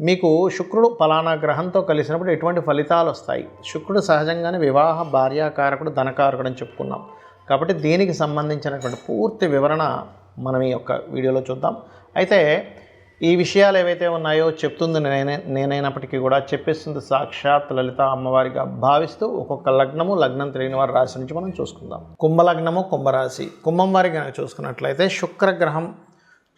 మీకు శుక్రుడు ఫలానా గ్రహంతో కలిసినప్పుడు ఎటువంటి ఫలితాలు వస్తాయి? శుక్రుడు సహజంగానే వివాహ భార్యాకారకుడు ధనకారకుడు అని చెప్పుకున్నాం. కాబట్టి దీనికి సంబంధించినటువంటి పూర్తి వివరణ మనం ఈ యొక్క వీడియోలో చూద్దాం. అయితే ఈ విషయాలు ఏవైతే ఉన్నాయో చెప్తుంది నేనే నేనైనప్పటికీ కూడా చెప్పేస్తుంది సాక్షాత్ లలిత అమ్మవారిగా భావిస్తూ ఒక్కొక్క లగ్నము లగ్నం తెలియని వారి రాశి నుంచి మనం చూసుకుందాం. కుంభలగ్నము కుంభరాశి. కుంభం వారి కనుక చూసుకున్నట్లయితే శుక్రగ్రహం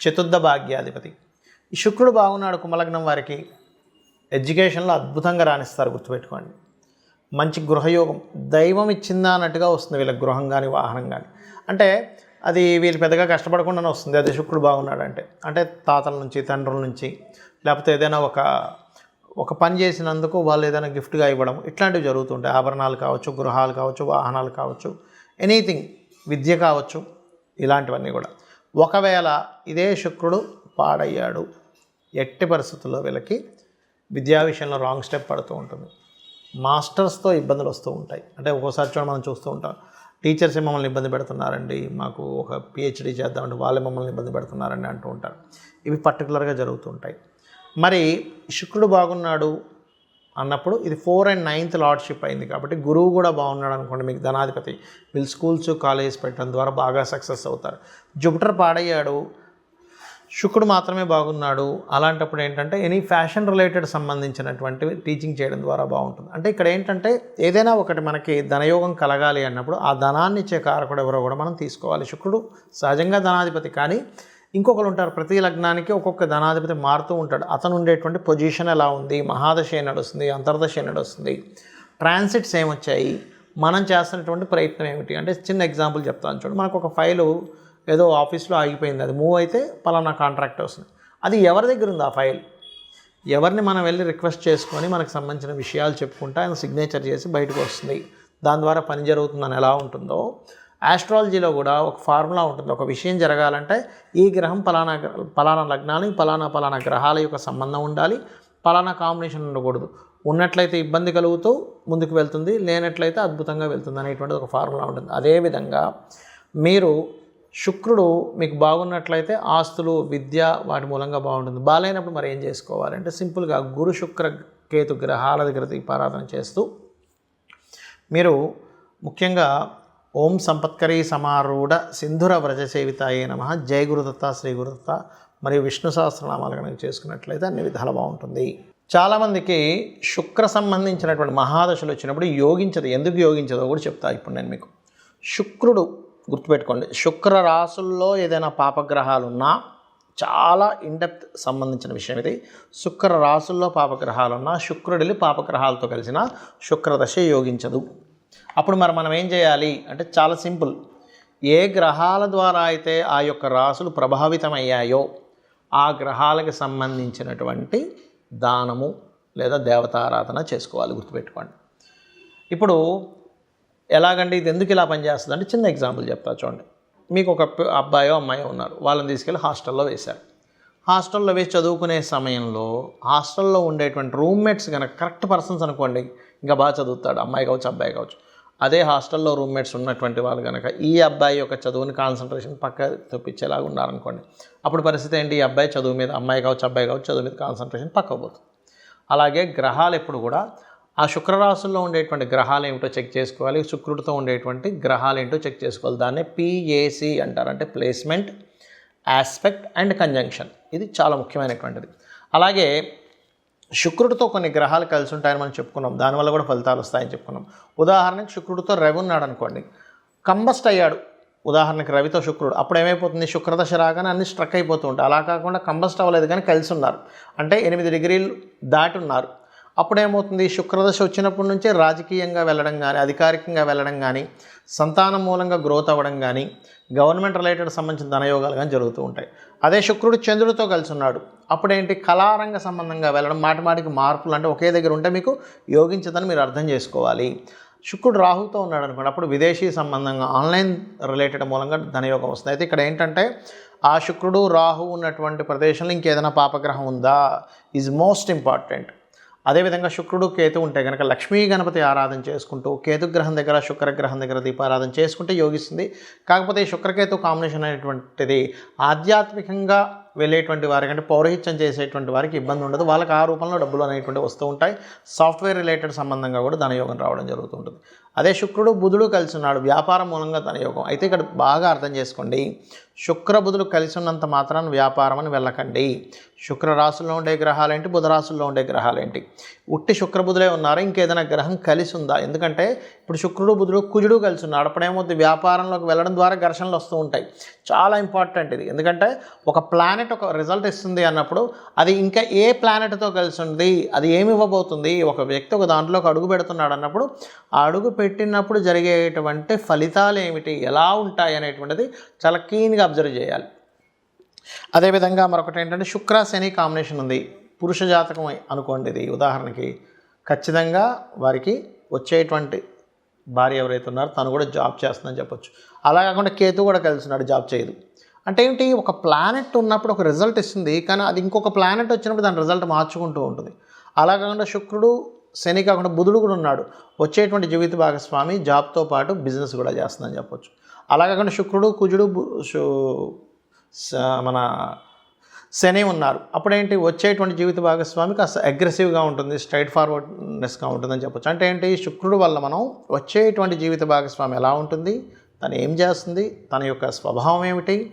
చతుర్థ భాగ్యాధిపతి. ఈ శుక్రుడు బాగున్నాడు కుంభలగ్నం వారికి. ఎడ్యుకేషన్లో అద్భుతంగా రాణిస్తారు గుర్తుపెట్టుకోండి. మంచి గృహయోగం దైవం ఇచ్చిందా అన్నట్టుగా వస్తుంది వీళ్ళ గృహం కానీ వాహనం కానీ అంటే అది వీళ్ళు పెద్దగా కష్టపడకుండానే వస్తుంది అదే శుక్రుడు బాగున్నాడు అంటే అంటే తాతల నుంచి తండ్రుల నుంచి లేకపోతే ఏదైనా ఒక ఒక పని చేసినందుకు వాళ్ళు ఏదైనా గిఫ్ట్గా ఇవ్వడం ఇట్లాంటివి జరుగుతుంటాయి. ఆభరణాలు కావచ్చు గృహాలు కావచ్చు వాహనాలు కావచ్చు ఎనీథింగ్ విద్య కావచ్చు ఇలాంటివన్నీ కూడా. ఒకవేళ ఇదే శుక్రుడు పాడయ్యాడు. ఎట్టి పరిస్థితుల్లో వీళ్ళకి విద్యా విషయంలో రాంగ్ స్టెప్ పడుతూ ఉంటుంది. మాస్టర్స్తో ఇబ్బందులు వస్తూ ఉంటాయి. అంటే ఒక్కోసారి చూడ మనం చూస్తూ ఉంటాం. టీచర్సే మమ్మల్ని ఇబ్బంది పెడుతున్నారండి మాకు ఒక పిహెచ్డీ చేద్దామంటే వాళ్ళే మమ్మల్ని ఇబ్బంది పెడుతున్నారండి అంటూ ఉంటారు. ఇవి పర్టికులర్గా జరుగుతుంటాయి మరి శుక్రుడు బాగున్నాడు అన్నప్పుడు ఇది ఫోర్ అండ్ నైన్త్ లార్డ్షిప్ అయింది కాబట్టి గురువు కూడా బాగున్నాడు అనుకోండి మీకు ధనాధిపతి. వీళ్ళు స్కూల్స్ కాలేజెస్ పెట్టడం ద్వారా బాగా సక్సెస్ అవుతారు. జుపిటర్ పాడయ్యాడు శుక్రుడు మాత్రమే బాగున్నాడు. అలాంటప్పుడు ఏంటంటే ఎనీ ఫ్యాషన్ రిలేటెడ్ సంబంధించినటువంటివి టీచింగ్ చేయడం ద్వారా బాగుంటుంది. అంటే ఇక్కడ ఏంటంటే ఏదైనా ఒకటి మనకి ధనయోగం కలగాలి అన్నప్పుడు ఆ ధనాన్ని ఇచ్చే కారకుడు ఎవరో కూడా మనం తీసుకోవాలి. శుక్రుడు సహజంగా ధనాధిపతి కానీ ఇంకొకరు ఉంటారు. ప్రతి లగ్నానికి ఒక్కొక్క ధనాధిపతి మారుతూ ఉంటాడు. అతను ఉండేటువంటి పొజిషన్ ఎలా ఉంది? మహాదశ ఏ నడుస్తుంది అంతర్దశ నడుస్తుంది. ట్రాన్సిట్స్ ఏమొచ్చాయి? మనం చేస్తున్నటువంటి ప్రయత్నం ఏమిటి? అంటే చిన్న ఎగ్జాంపుల్ చెప్తాను చూడండి మనకు ఒక ఫైలు ఏదో ఆఫీస్లో ఆగిపోయింది. అది మూవ్ అయితే పలానా కాంట్రాక్ట్ వస్తుంది. అది ఎవరి దగ్గర ఉంది ఆ ఫైల్ ఎవరిని మనం వెళ్ళి రిక్వెస్ట్ చేసుకొని మనకు సంబంధించిన విషయాలు చెప్పుకుంటే ఆయన సిగ్నేచర్ చేసి బయటకు వస్తుంది. దాని ద్వారా పని జరుగుతుందని ఎలా ఉంటుందో ఆస్ట్రాలజీలో కూడా ఒక ఫార్ములా ఉంటుంది. ఒక విషయం జరగాలంటే ఈ గ్రహం పలానా పలానా లగ్నానికి పలానా పలానా గ్రహాల యొక్క సంబంధం ఉండాలి. పలానా కాంబినేషన్ ఉండకూడదు. ఉన్నట్లయితే ఇబ్బంది కలుగుతూ ముందుకు వెళ్తుంది. లేనట్లయితే అద్భుతంగా వెళ్తుంది అనేటువంటిది ఒక ఫార్ములా ఉంటుంది. అదేవిధంగా మీరు శుక్రుడు మీకు బాగున్నట్లయితే ఆస్తులు విద్య వాటి మూలంగా బాగుంటుంది. బాగాలేనప్పుడు మరి ఏం చేసుకోవాలంటే సింపుల్గా గురు శుక్ర కేతు గ్రహాల దగ్గర దీపారాధన చేస్తూ మీరు ముఖ్యంగా ఓం సంపత్కరీ సమారూఢ సింధుర వ్రజ సేవితాయే నమ. జయ గురుదత్త శ్రీ గురుదత్త మరియు విష్ణు సహస్రనామాలు కనుక చేసుకున్నట్లయితే అన్ని విధాలు బాగుంటుంది. చాలామందికి శుక్ర సంబంధించినటువంటి మహాదశలు వచ్చినప్పుడు యోగించదు. ఎందుకు యోగించదో? కూడా చెప్తా ఇప్పుడు నేను మీకు. శుక్రుడు గుర్తుపెట్టుకోండి. శుక్ర రాసుల్లో ఏదైనా పాపగ్రహాలు ఉన్నా చాలా ఇండెప్త్ సంబంధించిన విషయం ఇది. శుక్ర రాసుల్లో పాపగ్రహాలు ఉన్నా శుక్రుడిని పాపగ్రహాలతో కలిసిన శుక్రదశ యోగించదు. అప్పుడు మరి మనం ఏం చేయాలి? అంటే చాలా సింపుల్. ఏ గ్రహాల ద్వారా అయితే ఆ యొక్క రాసులు ప్రభావితమయ్యాయో ఆ గ్రహాలకు సంబంధించినటువంటి దానము లేదా దేవతారాధన చేసుకోవాలి. గుర్తుపెట్టుకోండి. ఇప్పుడు ఎలాగండి? ఇది ఎందుకు ఇలా పనిచేస్తుంది అంటే చిన్న ఎగ్జాంపుల్ చెప్తా చూడండి. మీకు ఒక అబ్బాయో అమ్మాయో ఉన్నారు. వాళ్ళని తీసుకెళ్ళి హాస్టల్లో వేశారు. హాస్టల్లో వేసి చదువుకునే సమయంలో హాస్టల్లో ఉండేటువంటి రూమ్మేట్స్ కనుక కరెక్ట్ పర్సన్స్ అనుకోండి ఇంకా బాగా చదువుతాడు. అమ్మాయి కావచ్చు అబ్బాయి కావచ్చు. అదే హాస్టల్లో రూమ్మేట్స్ ఉన్నటువంటి వాళ్ళు కనుక ఈ అబ్బాయి యొక్క చదువుని కాన్సన్ట్రేషన్ పక్క తప్పించేలాగా ఉన్నారనుకోండి అప్పుడు పరిస్థితి ఏంటి? ఈ అబ్బాయి చదువు మీద అమ్మాయి కావచ్చు అబ్బాయి కావచ్చు చదువు మీద కాన్సన్ట్రేషన్ పక్కకు పోతుంది. అలాగే గ్రహాలు ఎప్పుడు కూడా ఆ శుక్రరాశుల్లో ఉండేటువంటి గ్రహాలు ఏమిటో చెక్ చేసుకోవాలి శుక్రుడితో ఉండేటువంటి గ్రహాలు ఏంటో చెక్ చేసుకోవాలి. దాన్నే పిఏసి అంటారు. అంటే ప్లేస్మెంట్ ఆస్పెక్ట్ అండ్ కంజంక్షన్. ఇది చాలా ముఖ్యమైనటువంటిది. అలాగే శుక్రుడితో కొన్ని గ్రహాలు కలిసి ఉంటాయని మనం చెప్పుకున్నాం. దానివల్ల కూడా ఫలితాలు వస్తాయని చెప్పుకున్నాం. ఉదాహరణకి శుక్రుడితో రవి ఉన్నాడు అనుకోండి కంబస్ట్ అయ్యాడు. ఉదాహరణకి రవితో శుక్రుడు. అప్పుడు ఏమైపోతుంది? శుక్రదశ రాగానే అన్ని స్ట్రక్ అయిపోతూ ఉంటాయి. అలా కాకుండా కంబస్ట్ అవ్వలేదు కానీ కలిసి ఉన్నారు. అంటే ఎనిమిది డిగ్రీలు దాటి ఉన్నారు. అప్పుడేమవుతుంది? శుక్రదశ వచ్చినప్పటి నుంచే రాజకీయంగా వెళ్ళడం కానీ అధికారికంగా వెళ్ళడం కానీ సంతానం మూలంగా గ్రోత్ అవ్వడం కానీ గవర్నమెంట్ రిలేటెడ్ సంబంధించిన ధనయోగాలు కానీ జరుగుతూ ఉంటాయి. అదే శుక్రుడు చంద్రుడితో కలిసి ఉన్నాడు. అప్పుడేంటి? కళారంగ సంబంధంగా వెళ్ళడం మాటిమాటికి మార్పులు అంటే ఒకే దగ్గర ఉంటే మీకు యోగించదని మీరు అర్థం చేసుకోవాలి. శుక్రుడు రాహుతో ఉన్నాడు అనుకోండి. అప్పుడు విదేశీ సంబంధంగా ఆన్లైన్ రిలేటెడ్ మూలంగా ధనయోగం వస్తుంది. అయితే ఇక్కడ ఏంటంటే ఆ శుక్రుడు రాహు ఉన్నటువంటి ప్రదేశంలో ఇంకేదైనా పాపగ్రహం ఉందా? ఈజ్ మోస్ట్ ఇంపార్టెంట్ అదేవిధంగా శుక్రుడు కేతు ఉంటే కనుక లక్ష్మీ గణపతి ఆరాధన చేసుకుంటూ కేతుగ్రహం దగ్గర శుక్రగ్రహం దగ్గర దీపారాధన చేసుకుంటే యోగిస్తుంది. కాకపోతే ఈ శుక్రకేతు కాంబినేషన్ అనేటువంటిది ఆధ్యాత్మికంగా వెళ్ళేటువంటి వారికి అంటే పౌరహిత్యం చేసేటువంటి వారికి ఇబ్బంది ఉండదు. వాళ్ళకి ఆ రూపంలో డబ్బులు అనేటువంటి వస్తూ ఉంటాయి. సాఫ్ట్వేర్ రిలేటెడ్ సంబంధంగా కూడా ధనయోగం రావడం జరుగుతుంటుంది అదే శుక్రుడు బుధుడు కలిసి ఉన్నాడు. వ్యాపారం మూలంగా ధనయోగం అయితే ఇక్కడ బాగా అర్థం చేసుకోండి. శుక్ర బుధుడు కలిసి ఉన్నంత మాత్రాన వ్యాపారం అని వెళ్ళకండి. శుక్ర రాశుల్లో ఉండే గ్రహాలేంటి బుధ రాశుల్లో ఉండే గ్రహాలేంటి ఉట్టి శుక్ర బుధులే ఉన్నారు? ఇంకేదైనా గ్రహం కలిసి ఉందా? ఎందుకంటే ఇప్పుడు శుక్రుడు బుధుడు కుజుడు కలిసి ఉన్నాడు. అప్పుడేమవుతుంది వ్యాపారంలోకి వెళ్ళడం ద్వారా ఘర్షణలు వస్తూ ఉంటాయి. చాలా ఇంపార్టెంట్ ఇది. ఎందుకంటే ఒక ప్లానెట్ ఒక రిజల్ట్ ఇస్తుంది అన్నప్పుడు అది ఇంకా ఏ ప్లానెట్తో కలిసి ఉంది అది ఏమి ఇవ్వబోతుంది ఒక వ్యక్తి ఒక దాంట్లోకి అడుగు పెడుతున్నాడు అన్నప్పుడు ఆ అడుగు పెట్టినప్పుడు జరిగేటువంటి ఫలితాలు ఏమిటి ఎలా ఉంటాయి అనేటువంటిది చాలా క్లీన్గా అబ్జర్వ్ చేయాలి. అదేవిధంగా మరొకటి ఏంటంటే శుక్ర శని కాంబినేషన్ ఉంది. పురుష జాతకం అనుకోండి ఇది ఉదాహరణకి. ఖచ్చితంగా వారికి వచ్చేటువంటి భార్య ఎవరైతే ఉన్నారో తను కూడా జాబ్ చేస్తుందని చెప్పొచ్చు. అలా కాకుండా కేతు కూడా కలిసినాడు జాబ్ చేయదు. అంటే ఏంటి? ఒక ప్లానెట్ ఉన్నప్పుడు ఒక రిజల్ట్ ఇస్తుంది కానీ అది ఇంకొక ప్లానెట్ వచ్చినప్పుడు దాని రిజల్ట్ మార్చుకుంటూ ఉంటుంది. అలా కాకుండా శుక్రుడు శని కాకుండా బుధుడు కూడా ఉన్నాడు. వచ్చేటువంటి జీవిత భాగస్వామి జాబ్తో పాటు బిజినెస్ కూడా చేస్తుందని చెప్పొచ్చు. అలా కాకుండా శుక్రుడు కుజుడు బు- స- మన శని ఉన్నారు. అప్పుడేంటి వచ్చేటువంటి జీవిత భాగస్వామి కాస్త అగ్రెసివ్గా ఉంటుంది స్ట్రైట్ ఫార్వర్డ్నెస్గా ఉంటుందని చెప్పొచ్చు. అంటే ఏంటి? శుక్రుడు వల్ల మనం వచ్చేటువంటి జీవిత భాగస్వామి ఎలా ఉంటుంది? తను ఏం చేస్తుంది? తన యొక్క స్వభావం ఏమిటి?